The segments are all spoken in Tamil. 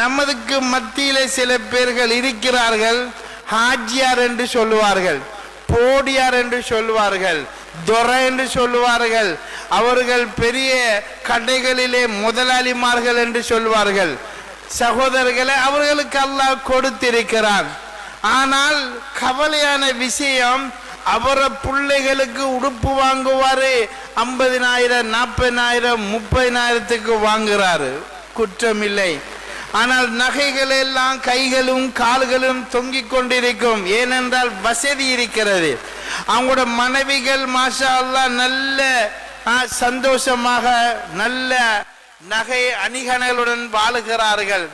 நமதுக்கு மத்தியில சில பேர்கள் இருக்கிறார்கள் ஹாஜியார் என்று சொல்லுவார்கள் போடியார் என்று சொல்லுவார்கள் துரை என்று சொல்லுவார்கள் அவர்கள் பெரிய கடைகளிலே முதலாளிமார்கள் என்று சொல்வார்கள் சகோதரர்களை அவர்களுக்கு அல்லாஹ் கொடுத்திருக்கிறான். ஆனால் கவலையான விஷயம் அவரை பிள்ளைகளுக்கு உடுப்பு வாங்குவாரு ஐம்பதினாயிரம் நாற்பதினாயிரம் முப்பதினாயிரத்துக்கு வாங்குறாரு. குற்றமில்லை. ஆனால் நகைகள் எல்லாம் கைகளும் கால்களும் தொங்கிக் கொண்டிருக்கும். ஏனென்றால் வசதி இருக்கிறது. அவங்களோட மனைவிகள் மாஷா அல்லாஹ் நல்ல சந்தோஷமாக நல்ல நகை அணிகலனுடன் வாழுகிறார்கள்.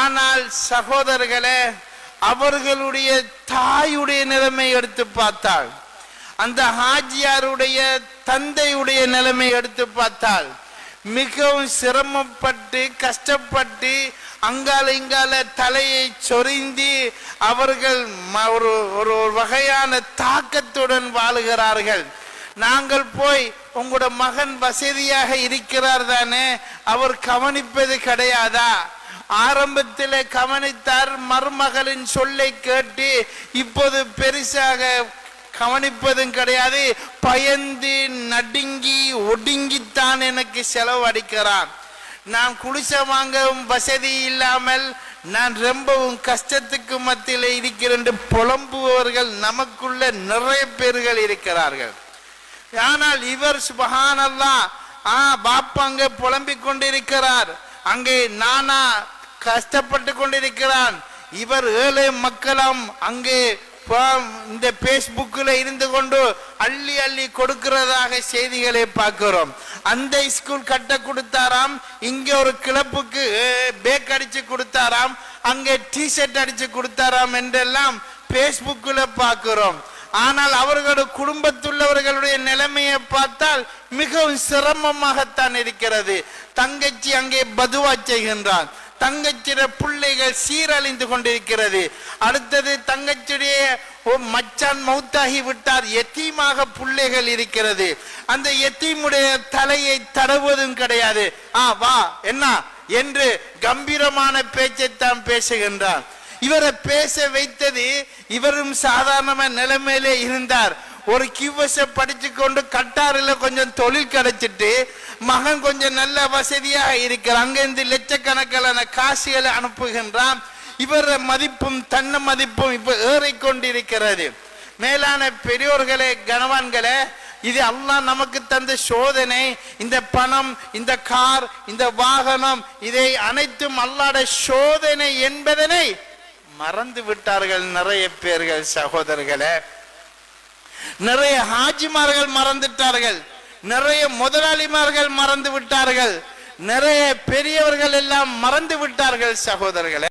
ஆனால் சகோதரர்களே அவர்களுடைய தாயுடைய நிலைமை எடுத்து பார்த்தால் அந்த ஹாஜியாருடைய தந்தையுடைய நிலைமை எடுத்து பார்த்தால் மிகவும் சிரமப்பட்டு கஷ்டப்பட்டு அங்கால இங்கால தலையை சொரிந்து அவர்கள் ஒரு ஒரு ஒரு வகையான தாக்கத்துடன் வாழுகிறார்கள். நாங்கள் போய் உங்களோட மகன் வசதியாக இருக்கிறார் தானே அவர் கவனிப்பது கிடையாதா? ஆரம்பத்தில் கவனித்தார் மருமகளின் சொல்லை கேட்டு இப்போது பெருசாக கவனிப்பதும் கிடையாது. பயந்து நடுங்கி ஒடுங்கித்தான் எனக்கு செலவழிக்கிறான் நான் குடிசை வாங்கவும் வசதி இல்லாமல் நான் ரொம்பவும் கஷ்டத்துக்கு மத்தியில் இருக்கிறேன் புலம்புபவர்கள் நமக்குள்ள நிறைய பேர்கள் இருக்கிறார்கள். ஆனால் இவர் சுபஹானல்லா ஆ பாப்பா அங்கே புலம்பிக் கொண்டிருக்கிறார். அங்கே நானா கஷ்டப்பட்டு கொண்டிருக்கிறான். இவர் ஏழை மக்களும் அங்கே இந்த பேஸ்புக்கில் இருந்து கொண்டு அள்ளி அள்ளி கொடுக்கிறதாக செய்திகளை பார்க்கிறோம். அந்த ஸ்கூல் கட்ட கொடுத்தாராம் இங்கே ஒரு கிளப்புக்கு பேக் அடித்து கொடுத்தாராம் அங்கே டிஷர்ட் அடித்து கொடுத்தாராம் என்றெல்லாம் பேஸ்புக்கில் பார்க்கிறோம். ஆனால் அவர்களோட குடும்பத்துள்ளவர்களுடைய நிலைமையை பார்த்தால் மிகவும் சிரமமாகத்தான் இருக்கிறது. தங்கச்சி அங்கே பதுவா செய்கின்றான். தங்கச்சிட பிள்ளைகள் சீரழிந்து கொண்டிருக்கிறது. அடுத்தது தங்கச்சிடைய மச்சான் மௌத்தாகி விட்டார். எத்தீமாக பிள்ளைகள் இருக்கிறது. அந்த எத்தீமுடைய தலையை தடவுவதும் கிடையாது. ஆ வா என்ன? என்று கம்பீரமான பேச்சைத்தான் பேசுகின்றான். இவரை பேச வைத்தது இவரும் சாதாரண நிலைமையிலே இருந்தார். ஒரு கியூஎஸ் படிச்சு கொண்டு கட்டாரில் கொஞ்சம் தொழில் கிடைச்சிட்டு மகன் கொஞ்சம் நல்ல வசதியாக இருக்கிறார். அங்கிருந்து லட்சக்கணக்கான காசுகளை அனுப்புகின்றான். இவர் மதிப்பும் தன்ன மதிப்பும் இப்ப ஏறிக்கொண்டிருக்கிறது. மேலான பெரியோர்களே கணவான்களே இது அல்லாஹ் நமக்கு தந்த சோதனை. இந்த பணம் இந்த கார் இந்த வாகனம் இதை அனைத்தும் அல்லாட சோதனை என்பதனை மறந்து விட்டார்கள் நிறைய பேர்கள் சகோதரர்களே. நிறைய ஹாஜிமார்கள் மறந்துட்டார்கள். நிறைய முதலாளிமார்கள் மறந்து விட்டார்கள். நிறைய பெரியவர்கள் எல்லாம் மறந்து விட்டார்கள் சகோதரர்களே.